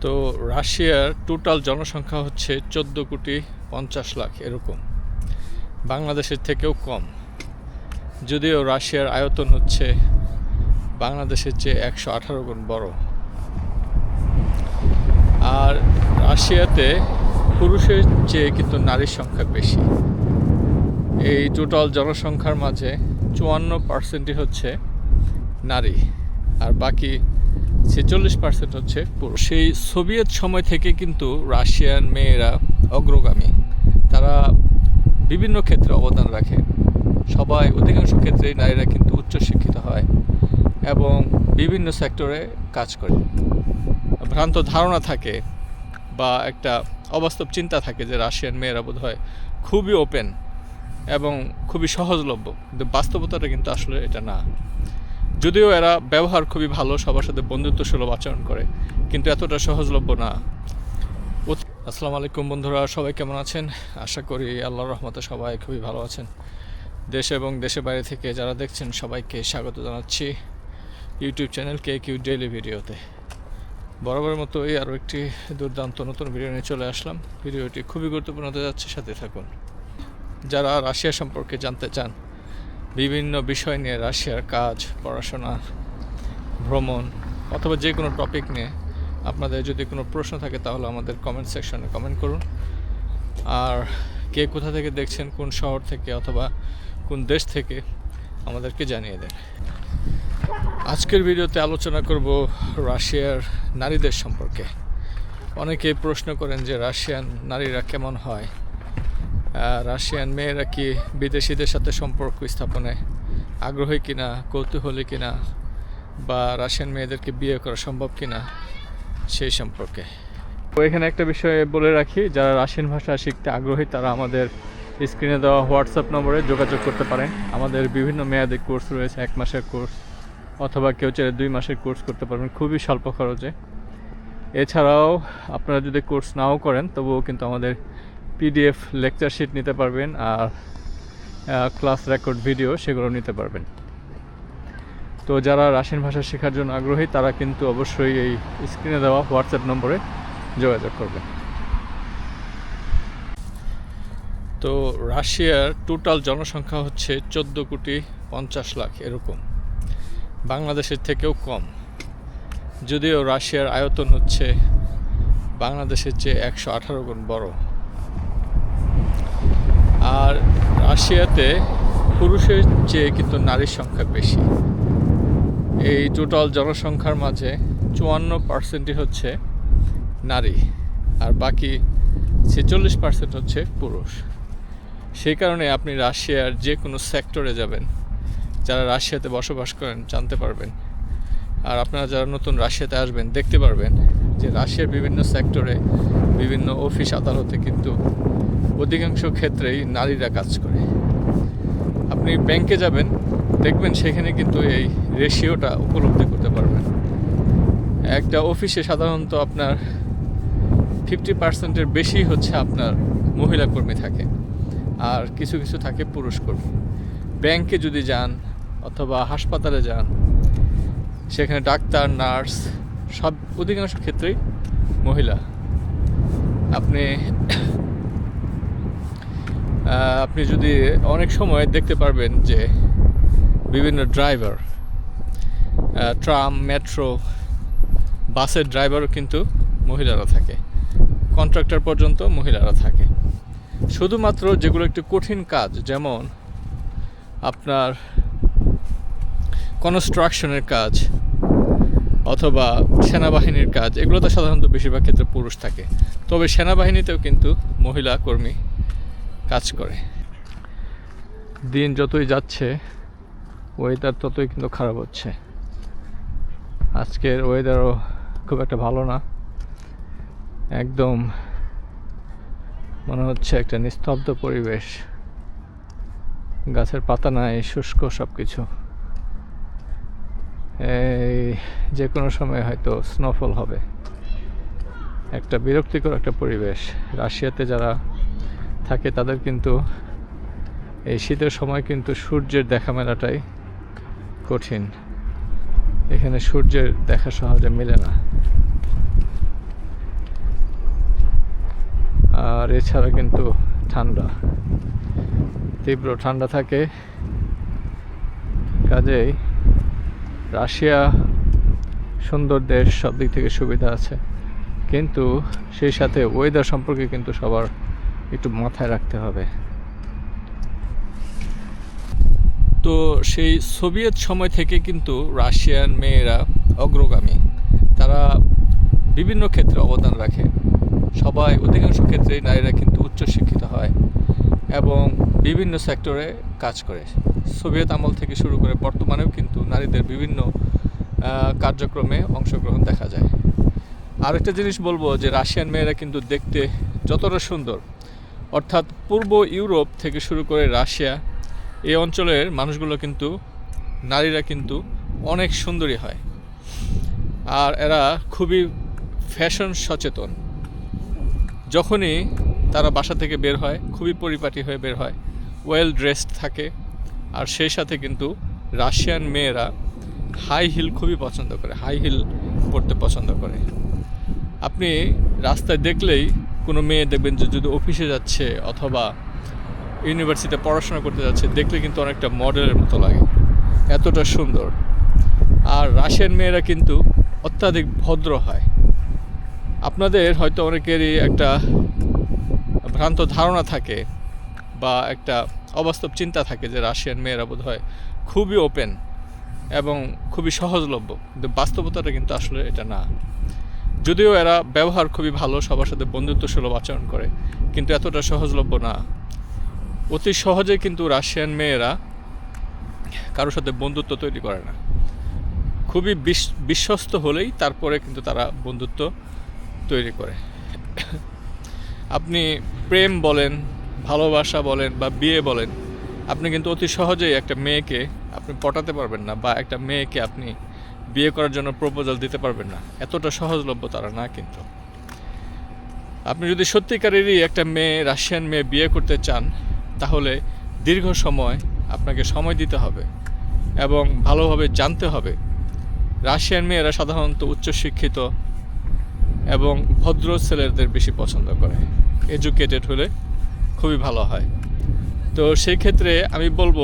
তো রাশিয়ার টোটাল জনসংখ্যা হচ্ছে চোদ্দ কোটি পঞ্চাশ লাখ এরকম। বাংলাদেশের থেকেও কম। যদিও রাশিয়ার আয়তন হচ্ছে বাংলাদেশের চেয়ে একশো আঠারো গুণ বড়। আর রাশিয়াতে পুরুষের চেয়ে কিন্তু নারীর সংখ্যা বেশি। এই টোটাল জনসংখ্যার মাঝে চুয়ান্ন পার্সেন্টই হচ্ছে নারী। আর বাকি ছেচল্লিশ পার্সেন্ট হচ্ছে পুরুষ। সেই সোভিয়েত সময় থেকে কিন্তু রাশিয়ান মেয়েরা অগ্রগামী। তারা বিভিন্ন ক্ষেত্রে অবদান রাখে। সবাই, অধিকাংশ ক্ষেত্রেই নারীরা কিন্তু উচ্চশিক্ষিত হয় এবং বিভিন্ন সেক্টরে কাজ করে। ভ্রান্ত ধারণা থাকে বা একটা অবাস্তব চিন্তা থাকে যে রাশিয়ান মেয়েরা বোধ হয় খুবই ওপেন এবং খুবই সহজলভ্য। কিন্তু বাস্তবতাটা কিন্তু আসলে এটা না। যদিও এরা ব্যবহার খুবই ভালো, সবার সাথে বন্ধুত্ব সুলভ আচরণ করে, কিন্তু এতটা সহজলভ্য না। আসসালামু আলাইকুম বন্ধুরা, সবাই কেমন আছেন? আশা করি আল্লাহর রহমতে সবাই খুবই ভালো আছেন। দেশ এবং দেশের বাইরে থেকে যারা দেখছেন, সবাইকে স্বাগত জানাচ্ছি YouTube channel K Q daily ভিডিওতে। বরাবরের মতোই আরও একটি দুর্দান্ত নতুন ভিডিও নিয়ে চলে আসলাম। ভিডিওটি খুবই গুরুত্বপূর্ণ হতে যাচ্ছে সাথে থাকুন। যারা রাশিয়া সম্পর্কে জানতে চান বিভিন্ন বিষয় নিয়ে রাশিয়ার কাজ, পড়াশোনা, ভ্রমণ, অথবা যে কোনো টপিক নিয়ে আপনাদের যদি কোনো প্রশ্ন থাকে তাহলে আমাদের কমেন্ট সেকশনে কমেন্ট করুন। আর কে কোথা থেকে দেখছেন, কোন শহর থেকে অথবা কোন দেশ থেকে আমাদেরকে জানিয়ে দেন। আজকের ভিডিওতে আলোচনা করব রাশিয়ার নারীদের সম্পর্কে। অনেকে প্রশ্ন করেন যে রাশিয়ান নারীরা কেমন হয়? রাশিয়ান মেয়েরা কি বিদেশিদের সাথে সম্পর্ক স্থাপনে আগ্রহী কিনা, কৌতূহলী কিনা, বা রাশিয়ান মেয়েদেরকে বিয়ে করা সম্ভব কিনা, সেই সম্পর্কে। এখানে একটা বিষয় বলে রাখি, যারা রাশিয়ান ভাষা শিখতে আগ্রহী, তারা আমাদের স্ক্রিনে দেওয়া হোয়াটসঅ্যাপ নম্বরে যোগাযোগ করতে পারেন। আমাদের বিভিন্ন মেয়াদি কোর্স রয়েছে, এক মাসের কোর্স, অথবা কেউ চাইলে দুই মাসের কোর্স করতে পারবেন, খুবই স্বল্প খরচে। এছাড়াও আপনারা যদি কোর্স নাও করেন, তবুও কিন্তু আমাদের পিডিএফ লেকচার শিট নিতে পারবেন আর ক্লাস রেকর্ড ভিডিও সেগুলো নিতে পারবেন। তো যারা রাশিয়ান ভাষা শেখার জন্য আগ্রহী, তারা কিন্তু অবশ্যই এই স্ক্রিনে দেওয়া হোয়াটসঅ্যাপ নম্বরে যোগাযোগ করবেন। তো রাশিয়ার টোটাল জনসংখ্যা হচ্ছে চোদ্দ কোটি পঞ্চাশ লাখ এরকম। বাংলাদেশের থেকেও কম। যদিও রাশিয়ার আয়তন হচ্ছে বাংলাদেশের চেয়ে একশো আঠারো গুণ বড়। আর রাশিয়াতে পুরুষের চেয়ে কিন্তু নারীর সংখ্যা বেশি। এই টোটাল জনসংখ্যার মাঝে চুয়ান্ন পার্সেন্টই হচ্ছে নারী আর বাকি ছেচল্লিশ পার্সেন্ট হচ্ছে পুরুষ। সেই কারণে আপনি রাশিয়ার যে কোনো সেক্টরে যাবেন, যারা রাশিয়াতে বসবাস করেন, জানতে পারবেন। আর আপনারা যারা নতুন রাশিয়াতে আসবেন, দেখতে পারবেন যে রাশিয়ার বিভিন্ন সেক্টরে বিভিন্ন অফিস আদালতে কিন্তু অধিকাংশ ক্ষেত্রেই নারীরা কাজ করে। আপনি ব্যাংকে যাবেন, দেখবেন সেখানে কিন্তু এই রেশিওটা উপলব্ধি করতে পারবেন। একটা অফিসে সাধারণত আপনার ফিফটি পার্সেন্টের বেশি হচ্ছে আপনার মহিলা কর্মী থাকে, আর কিছু কিছু থাকে পুরুষ কর্মী। ব্যাংকে যদি যান অথবা হাসপাতালে যান, সেখানে ডাক্তার নার্স সব অধিকাংশ ক্ষেত্রেই মহিলা। আপনি আপনি যদি অনেক সময় দেখতে পারবেন যে বিভিন্ন ড্রাইভার ট্রাম, মেট্রো, বাসের ড্রাইভারও কিন্তু মহিলারা থাকে। কন্ট্রাক্টর পর্যন্ত মহিলারা থাকে। শুধুমাত্র যেগুলো একটু কঠিন কাজ, যেমন আপনার কনস্ট্রাকশনের কাজ অথবা সেনাবাহিনীর কাজ, এগুলোতে সাধারণত বেশিরভাগ ক্ষেত্রে পুরুষ থাকে। তবে সেনাবাহিনীতেও কিন্তু মহিলা কর্মী কাজ করে। দিন যতই যাচ্ছে ওয়েদার ততই কিন্তু খারাপ হচ্ছে। আজকের ওয়েদারও খুব একটা ভালো না। একদম মনে হচ্ছে একটা নিস্তব্ধ পরিবেশ। গাছের পাতা নাই, শুষ্ক সব কিছু এই যে কোনো সময় হয়তো স্নোফল হবে। একটা বিরক্তিকর একটা পরিবেশ। রাশিয়াতে যারা থাকে তাদের কিন্তু এই শীতের সময় কিন্তু সূর্যের দেখা মেলাটাই কঠিন। এখানে সূর্যের দেখা সহজে মেলে না। আর এছাড়া কিন্তু ঠান্ডা, তীব্র ঠান্ডা থাকে। কাজেই রাশিয়া সুন্দর দেশ সব দিক থেকে সুবিধা আছে। কিন্তু সেই সাথে ওয়েদার সম্পর্কে কিন্তু সবার একটু মাথায় রাখতে হবে। তো সেই সোভিয়েত সময় থেকে কিন্তু রাশিয়ান মেয়েরা অগ্রগামী। তারা বিভিন্ন ক্ষেত্রে অবদান রাখে। সবাই অধিকাংশ ক্ষেত্রেই নারীরা কিন্তু উচ্চশিক্ষিত হয় এবং বিভিন্ন সেক্টরে কাজ করে। সোভিয়েত আমল থেকে শুরু করে বর্তমানেও কিন্তু নারীদের বিভিন্ন কার্যক্রমে অংশগ্রহণ দেখা যায়। আরেকটা জিনিস বলব যে রাশিয়ান মেয়েরা কিন্তু দেখতে যতটা সুন্দর অর্থাৎ পূর্ব ইউরোপ থেকে শুরু করে রাশিয়া, এই অঞ্চলের মানুষগুলো কিন্তু, নারীরা কিন্তু অনেক সুন্দরী হয়। আর এরা খুবই ফ্যাশন সচেতন। যখনই তারা বাসা থেকে বের হয়, খুবই পরিপাটি হয়ে বের হয়, ওয়েল ড্রেসড থাকে। আর সেই সাথে কিন্তু রাশিয়ান মেয়েরা হাই হিল খুবই পছন্দ করে, হাই হিল পরতে পছন্দ করে। আপনি রাস্তায় দেখলেই কোনো মেয়ে দেখবেন যে যদি অফিসে যাচ্ছে অথবা ইউনিভার্সিটিতে পড়াশোনা করতে যাচ্ছে, দেখলে কিন্তু অনেকটা মডেলের মতো লাগে। এতটা সুন্দর। আর রাশিয়ান মেয়েরা কিন্তু অত্যাধিক ভদ্র হয়। আপনাদের হয়তো অনেকেরই একটা ভ্রান্ত ধারণা থাকে বা একটা অবাস্তব চিন্তা থাকে যে রাশিয়ান মেয়েরা বোধ হয় খুবই ওপেন এবং খুবই সহজলভ্য। কিন্তু বাস্তবতাটা কিন্তু আসলে এটা না। যদিও এরা ব্যবহার খুবই ভালো, সবার সাথে বন্ধুত্ব সুলভ আচরণ করে, কিন্তু এতটা সহজলভ্য না। অতি সহজে কিন্তু রাশিয়ান মেয়েরা কারোর সাথে বন্ধুত্ব তৈরি করে না। খুবই বিশ- বিশ্বস্ত হলেই তারপরে কিন্তু তারা বন্ধুত্ব তৈরি করে। আপনি প্রেম বলেন, ভালোবাসা বলেন বা বিয়ে বলেন, আপনি কিন্তু অতি সহজেই একটা মেয়েকে আপনি পটাতে পারবেন না বা একটা মেয়েকে আপনি বিয়ে করার জন্য প্রপোজাল দিতে পারবেন না। এতটা সহজলভ্য তারা না কিন্তু। আপনি যদি সত্যিকারেরই একটা মেয়ে, রাশিয়ান মেয়ে বিয়ে করতে চান, তাহলে দীর্ঘ সময় আপনাকে সময় দিতে হবে এবং ভালোভাবে জানতে হবে। রাশিয়ান মেয়েরা সাধারণত উচ্চশিক্ষিত এবং ভদ্র ছেলেদের বেশি পছন্দ করে। এডুকেটেড হলে খুবই ভালো হয়। তো সেই ক্ষেত্রে আমি বলব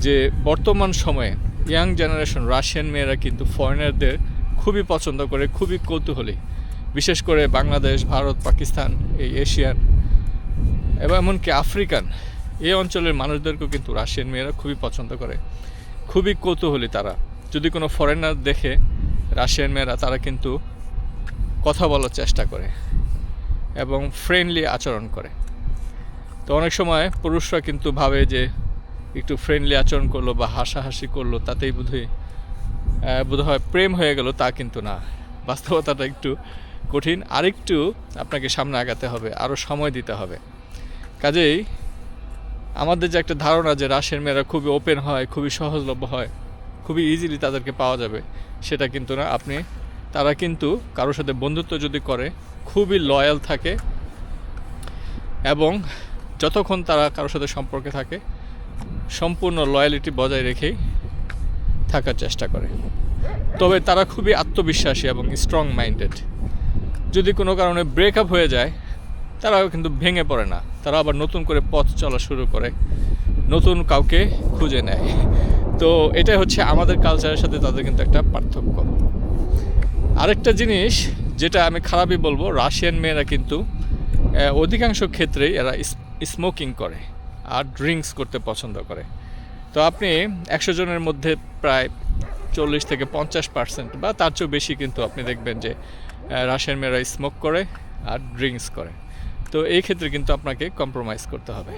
যে বর্তমান সময়ে ইয়াং জেনারেশন রাশিয়ান মেয়েরা কিন্তু ফরেনারদের খুবই পছন্দ করে, খুবই কৌতূহলী। বিশেষ করে বাংলাদেশ, ভারত, পাকিস্তান, এই এশিয়ান এবং এমনকি আফ্রিকান, এই অঞ্চলের মানুষদেরকেও কিন্তু রাশিয়ান মেয়েরা খুবই পছন্দ করে। খুবই কৌতূহলী তারা। যদি কোনো ফরেনার দেখে রাশিয়ান মেয়েরা, তারা কিন্তু কথা বলার চেষ্টা করে এবং ফ্রেন্ডলি আচরণ করে। তো অনেক সময় পুরুষরা কিন্তু ভাবে যে একটু ফ্রেন্ডলি আচরণ করল বা হাসাহাসি করল, তাতেই বোধহয় বোধহয় প্রেম হয়ে গেল, তা কিন্তু না। বাস্তবতাটা একটু কঠিন। আরেকটু আপনাকে সামনে আগাতে হবে আরও সময় দিতে হবে। কাজেই আমাদের যে একটা ধারণা যে রাশিয়ান মেয়েরা খুবই ওপেন হয়, খুবই সহজলভ্য হয়, খুবই ইজিলি তাদেরকে পাওয়া যাবে, সেটা কিন্তু না। আপনি, তারা কিন্তু কারোর সাথে বন্ধুত্ব যদি করে, খুবই লয়াল থাকে এবং যতক্ষণ তারা কারোর সাথে সম্পর্কে থাকে সম্পূর্ণ লয়ালিটি বজায় রেখেই থাকার চেষ্টা করে। তবে তারা খুবই আত্মবিশ্বাসী এবং স্ট্রং মাইন্ডেড যদি কোনো কারণে ব্রেকআপ হয়ে যায়, তারাও কিন্তু ভেঙে পড়ে না। তারা আবার নতুন করে পথ চলা শুরু করে, নতুন কাউকে খুঁজে নেয়। তো এটাই হচ্ছে আমাদের কালচারের সাথে তাদের কিন্তু একটা পার্থক্য। আরেকটা জিনিস যেটা আমি খারাপই বলব রাশিয়ান মেয়েরা কিন্তু অধিকাংশ ক্ষেত্রেই এরা স্মোকিং করে। আর ড্রিঙ্কস করতে পছন্দ করে। তো আপনি একশো জনের মধ্যে প্রায় চল্লিশ থেকে পঞ্চাশ পার্সেন্ট বা তার চেয়েও বেশি কিন্তু আপনি দেখবেন যে রাশিয়ান মেয়েরা স্মোক করে আর ড্রিঙ্কস করে। তো এই ক্ষেত্রে কিন্তু আপনাকে কম্প্রোমাইজ করতে হবে।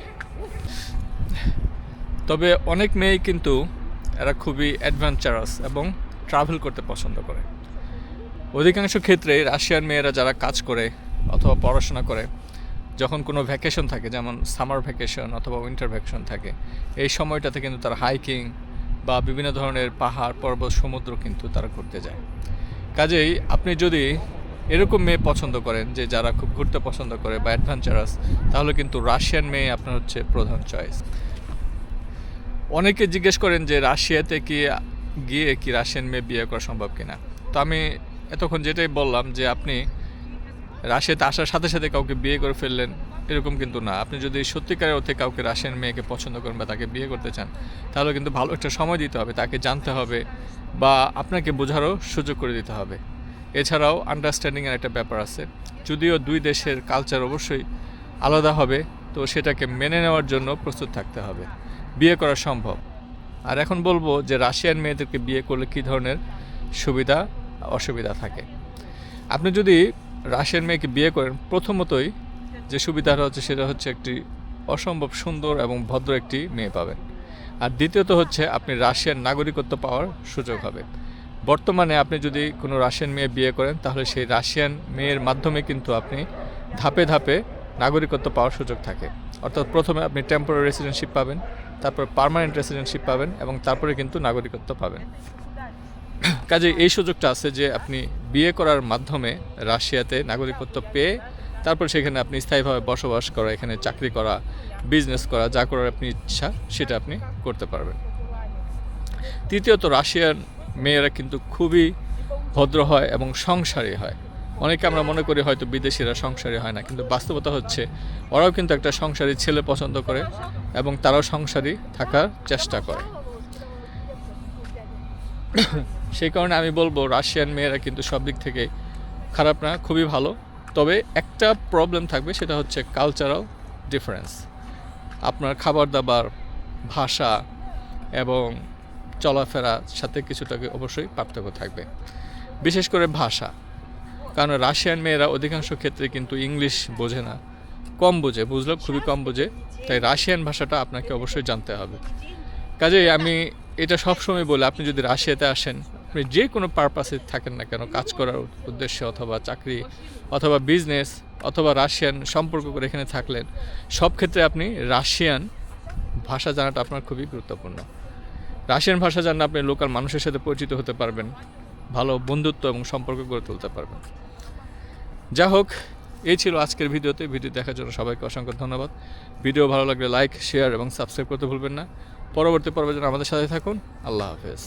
তবে অনেক মেয়েই কিন্তু এরা খুবই অ্যাডভেঞ্চারাস এবং ট্রাভেল করতে পছন্দ করে। অধিকাংশ ক্ষেত্রে রাশিয়ান মেয়েরা যারা কাজ করে অথবা পড়াশোনা করে যখন কোনো ভ্যাকেশন থাকে, যেমন সামার ভ্যাকেশন অথবা উইন্টার ভ্যাকেশন থাকে, এই সময়টাতে কিন্তু তারা হাইকিং বা বিভিন্ন ধরনের পাহাড়, পর্বত, সমুদ্র কিন্তু তারা ঘুরতে যায়। কাজেই আপনি যদি এরকম মেয়ে পছন্দ করেন, যে যারা খুব ঘুরতে পছন্দ করে বা অ্যাডভেঞ্চারাস তাহলে কিন্তু রাশিয়ান মেয়ে আপনার হচ্ছে প্রধান চয়েস অনেকে জিজ্ঞেস করেন যে রাশিয়াতে কি গিয়ে কি রাশিয়ান মেয়ে বিয়ে করা সম্ভব কিনা? তো আমি এতক্ষণ যেটাই বললাম যে আপনি রাশিয়াতে আসার সাথে সাথে কাউকে বিয়ে করে ফেললেন, এরকম কিন্তু না। আপনি যদি সত্যিকারের অর্থে কাউকে রাশিয়ান মেয়েকে পছন্দ করেন বা তাকে বিয়ে করতে চান, তাহলে কিন্তু ভালো একটা সময় দিতে হবে, তাকে জানতে হবে বা আপনাকে বোঝারও সুযোগ করে দিতে হবে। এছাড়াও আন্ডারস্ট্যান্ডিংয়ের একটা ব্যাপার আছে। যদিও দুই দেশের কালচার অবশ্যই আলাদা হবে, তো সেটাকে মেনে নেওয়ার জন্য প্রস্তুত থাকতে হবে। বিয়ে করা সম্ভব। আর এখন বলব যে রাশিয়ান মেয়েদেরকে বিয়ে করলে কী ধরনের সুবিধা, অসুবিধা থাকে? আপনি যদি রাশিয়ান মেয়েকে বিয়ে করেন, প্রথমতই যে সুবিধাটা হচ্ছে সেটা হচ্ছে একটি অসম্ভব সুন্দর এবং ভদ্র একটি মেয়ে পাবেন। আর দ্বিতীয়ত হচ্ছে আপনি রাশিয়ান নাগরিকত্ব পাওয়ার সুযোগ হবে। বর্তমানে আপনি যদি কোনো রাশিয়ান মেয়ে বিয়ে করেন, তাহলে সেই রাশিয়ান মেয়ের মাধ্যমে কিন্তু আপনি ধাপে ধাপে নাগরিকত্ব পাওয়ার সুযোগ থাকে। অর্থাৎ প্রথমে আপনি টেম্পোরারি রেসিডেন্টশিপ পাবেন, তারপর পার্মানেন্ট রেসিডেন্টশিপ পাবেন এবং তারপরে কিন্তু নাগরিকত্ব পাবেন। কাজে এই সুযোগটা আছে যে আপনি বিয়ে করার মাধ্যমে রাশিয়াতে নাগরিকত্ব পেয়ে তারপর সেখানে আপনি স্থায়ীভাবে বসবাস করা, এখানে চাকরি করা বিজনেস করা, যা করার আপনি ইচ্ছা সেটা আপনি করতে পারবেন। তৃতীয়ত, রাশিয়ার মেয়েরা কিন্তু খুবই ভদ্র হয় এবং সংসারী হয়। অনেকে আমরা মনে করি হয়তো বিদেশিরা সংসারী হয় না, কিন্তু বাস্তবতা হচ্ছে ওরাও কিন্তু একটা সংসারী ছেলে পছন্দ করে এবং তারাও সংসারী থাকার চেষ্টা করে। সেই কারণে আমি বলব রাশিয়ান মেয়েরা কিন্তু সব দিক থেকে খারাপ না, খুবই ভালো। তবে একটা প্রবলেম থাকবে, সেটা হচ্ছে কালচারাল ডিফারেন্স আপনার খাবার দাবার ভাষা এবং চলাফেরার সাথে কিছুটা অবশ্যই পার্থক্য থাকবে। বিশেষ করে ভাষা। কারণ রাশিয়ান মেয়েরা অধিকাংশ ক্ষেত্রে কিন্তু ইংলিশ বোঝে না। কম বোঝে, বুঝলেও খুবই কম বোঝে। তাই রাশিয়ান ভাষাটা আপনাকে অবশ্যই জানতে হবে। কাজেই আমি এটা সবসময় বলে, আপনি যদি রাশিয়াতে আসেন আপনি যে কোনো পারপাসে থাকেন না কেন, কাজ করার উদ্দেশ্যে অথবা চাকরি অথবা বিজনেস অথবা রাশিয়ান সম্পর্ক করে এখানে থাকলেন, সব ক্ষেত্রে আপনি রাশিয়ান ভাষা জানাটা আপনার খুবই গুরুত্বপূর্ণ। রাশিয়ান ভাষা জানলে আপনি লোকাল মানুষের সাথে পরিচিত হতে পারবেন, ভালো বন্ধুত্ব এবং সম্পর্ক গড়ে তুলতে পারবেন। যা হোক, এই ছিল আজকের ভিডিওতে। ভিডিও দেখার জন্য সবাইকে অসংখ্য ধন্যবাদ। ভিডিও ভালো লাগলে লাইক শেয়ার এবং সাবস্ক্রাইব করতে ভুলবেন না। পরবর্তী পর্বে যেন আমাদের সাথে থাকুন, আল্লাহ হাফেজ।